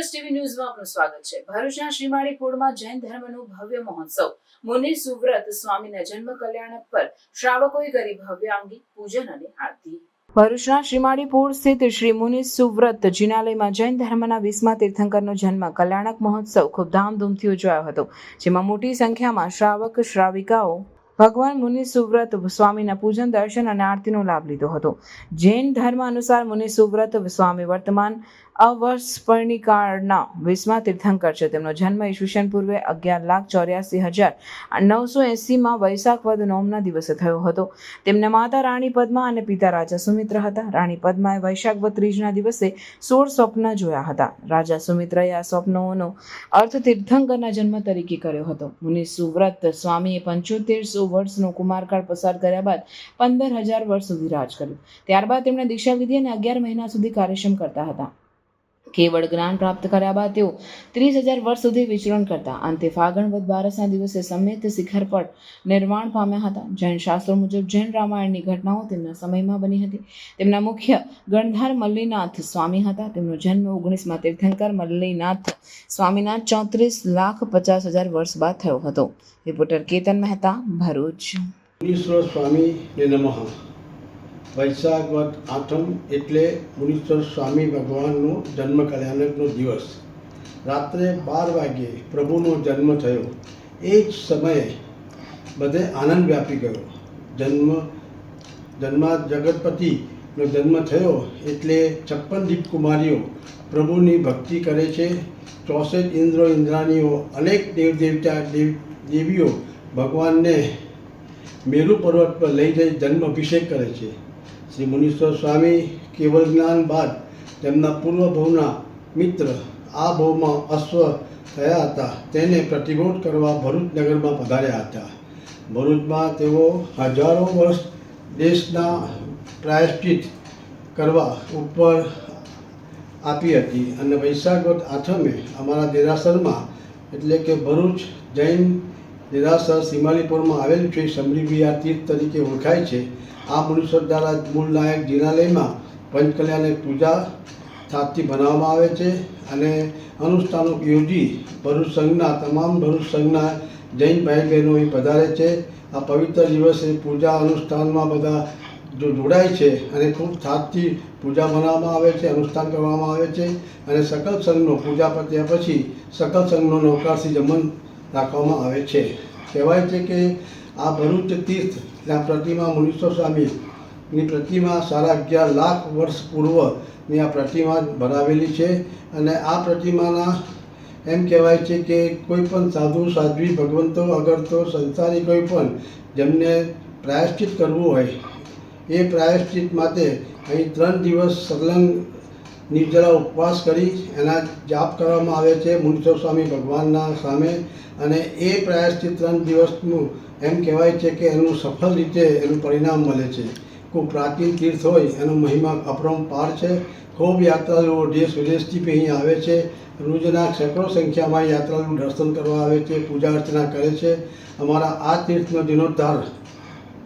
Express TV ન્યૂઝમાં આપનું સ્વાગત છે. ભરૂચના શ્રીમાળી પોળમાં જૈન ધર્મનું ભવ્ય મહોત્સવ. મુનિ સુવ્રત સ્વામીના જન્મ કલ્યાણક પર શ્રાવકોએ કરી ભવ્ય અંગી પૂજન અને આરતી. ભરૂચના શ્રીમાળીપુર સ્થિત શ્રી મુનિ સુવ્રત જિનાલયમાં જૈન ધર્મના વીસમા તીર્થંકરનો જન્મ કલ્યાણક મહોત્સવ ખૂબ ધામધૂમથી ઉજવાયો હતો, જેમાં મોટી સંખ્યામાં શ્રાવક, શ્રાવિકાઓ ભગવાન મુનિ સુવ્રત સ્વામીના પૂજન, દર્શન અને આરતીનો લાભ લીધો હતો. જૈન ધર્મ અનુસાર મુનિ સુવ્રત સ્વામી વર્તમાન અવસ્પર્ણિકાળના વીસમા તીર્થંકર છે. તેમનો જન્મ ઈસવીસન પૂર્વે અગિયાર લાખ ચોર્યાસી હજાર નવસો એંસીમાં વૈશાખ વદ નોમના દિવસે થયો હતો. તેમના માતા રાણી પદ્મા અને પિતા રાજા સુમિત્ર હતા. રાણી પદ્માએ વૈશાખ વદ ત્રીજના દિવસે સોળ સ્વપ્ન જોયા હતા. રાજા સુમિત્રએ આ સ્વપ્નોનો અર્થ તીર્થંકરના જન્મ તરીકે કર્યો હતો. મુનિ સુવ્રત સ્વામીએ પંચોતેરસો વર્ષનો કુમારકાળ પસાર કર્યા બાદ પંદર હજાર વર્ષ સુધી રાજ કર્યું. ત્યારબાદ તેમણે દીક્ષા લીધી અને અગિયાર મહિના સુધી કાર્યક્ષમ કરતા હતા. કેવળ જ્ઞાન પ્રાપ્ત કર્યા બાદ તેઓ ત્રીસ હજાર વર્ષ સુધી વિચરણ કરતા. અંતે ફાગણ વધ બારસના દિવસે સમેત શિખર પર નિર્માણ પામ્યા હતા. જૈન શાસ્ત્રો મુજબ જૈન રામાયણની ઘટનાઓ તેમના સમયમાં બની હતી. તેમના મુખ્ય ગણધાર મલ્લીનાથ સ્વામી હતા. તેમનો જન્મ ઓગણીસમાં તીર્થંકર મલ્લીનાથ સ્વામીના ચોત્રીસ લાખ પચાસ હજાર વર્ષ બાદ થયો હતો. રિપોર્ટર કેતન મહેતા ભરૂચ. સ્વામી વૈશાખ વદ આઠમ એટલે મુનીશ્વર સ્વામી ભગવાનનો જન્મ કલ્યાણકનો દિવસ. રાત્રે બાર વાગ્યે પ્રભુનો જન્મ થયો. એ જ સમયે બધે આનંદ વ્યાપી ગયો. જન્મ, જન્મા જગતપતિનો જન્મ થયો એટલે છપ્પન દીપ કુમારીઓ પ્રભુની ભક્તિ કરે છે. ચોસઠ ઇન્દ્રો ઇન્દ્રાણીઓ અનેક દેવ દેવતા દેવ, દેવીઓ ભગવાનને મેરુ પર્વત પર લઈ જઈ જન્મ અભિષેક કરે છે. શ્રી મુનીશ્વર સ્વામી કેવળ જ્ઞાન બાદ તેમના પૂર્વ ભવના મિત્ર આ ભવમાં અશ્વ થયા હતા. તેને પ્રતિબોધ કરવા ભરૂચ નગરમાં પધાર્યા હતા. ભરૂચમાં તેઓ હજારો વર્ષ દેશના પ્રાયશ્ચિત કરવા ઉપર આપી હતી. અને વૈશાખ આઠમે અમારા દેરાસરમાં એટલે કે ભરૂચ જૈન દેરાસર આવેલું છે, સમરી વિહાર તીર્થ તરીકે ઓળખાય છે. આ મુનીશ્વર દ્વારા મૂળ નાયક જિનાલયમાં પંચકલ્યાણ પૂજા થાપથી બનાવવામાં આવે છે અને અનુષ્ઠાનો યોજી ભરૂચ સંઘના, તમામ ભરૂચ સંઘના જૈન ભાઈ બહેનો અહીં પધારે છે. આ પવિત્ર દિવસે પૂજા અનુષ્ઠાનમાં બધા જો જોડાય છે અને ખૂબ થાપથી પૂજા બનાવવામાં આવે છે, અનુષ્ઠાન કરવામાં આવે છે અને સકલ સંઘનો પૂજા પત્યા પછી સકલ સંઘનો નવકારથી જમન રાખવામાં આવે છે. કહેવાય છે કે આ ભરૂચ તીર્થ ત્યાં પ્રતિમા મુનીશ્વર સ્વામીની પ્રતિમા સાડા અગિયાર લાખ વર્ષ પૂર્વની આ પ્રતિમા ભરાવેલી છે અને આ પ્રતિમાના એમ કહેવાય છે કે કોઈ પણ સાધુ, સાધ્વી, ભગવંતો અગર તો સંસારી કોઈ પણ જેમને પ્રાયશ્ચિત કરવું હોય, એ પ્રાયશ્ચિત માટે અહીં ત્રણ દિવસ સંલગ્ન નિર્જલા ઉપવાસ કરી એના જાપ કરવામાં આવે છે. મુનીશ્વર સ્વામી ભગવાનના સામે અને એ પ્રયાસથી ત્રણ દિવસનું એમ કહેવાય છે કે એનું સફળ રીતે એનું પરિણામ મળે છે. ખૂબ પ્રાચીન તીર્થ હોય, એનો મહિમા અપરંપાર છે. ખૂબ યાત્રાળુઓ દેશ વિદેશથી અહીં આવે છે. રોજના સેંકડો સંખ્યામાં યાત્રાળુ દર્શન કરવા આવે છે, પૂજા અર્ચના કરે છે. અમારા આ તીર્થનો જીર્ણોદ્ધાર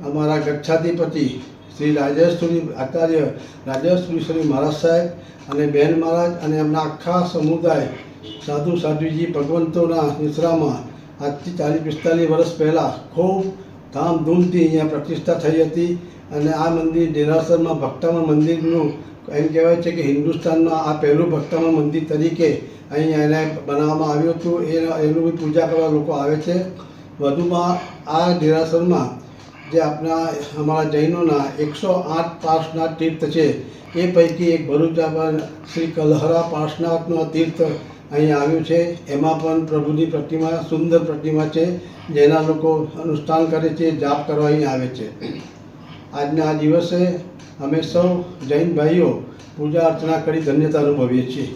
અમારા ગચ્છાધિપતિ શ્રી રાજેશ્વરી આચાર્ય રાજેશ્વરી મહારાજ સાહેબ અને બહેન મહારાજ અને એમના આખા સમુદાય સાધુ સાધુજી ભગવંતોના નિશ્રામાં આજથી ચાલીસ પિસ્તાલીસ વર્ષ પહેલાં ખૂબ ધામધૂમથી અહીંયા પ્રતિષ્ઠા થઈ હતી અને આ મંદિર ડેરાસરમાં ભક્તામાં મંદિરનું એમ કહેવાય છે કે હિન્દુસ્તાનમાં આ પહેલું ભક્તામાં મંદિર તરીકે અહીં એને બનાવવામાં આવ્યું હતું. એ એનું બી પૂજા કરવા લોકો આવે છે. વધુમાં આ દેરાસરમાં જે આપણા અમારા જૈનોના એકસો આઠ પાર્શના તીર્થ છે, એ પૈકી એક ભરૂચ શ્રી કલહરા પાર્શ્વનાથનું તીર્થ અહીં આવ્યું છે. એમાં પણ પ્રભુની પ્રતિમા, સુંદર પ્રતિમા છે, જેના લોકો અનુષ્ઠાન કરે છે, જાપ કરવા અહીં આવે છે. આજના આ દિવસે અમે સૌ જૈન ભાઈઓ પૂજા અર્ચના કરી ધન્યતા અનુભવીએ છીએ.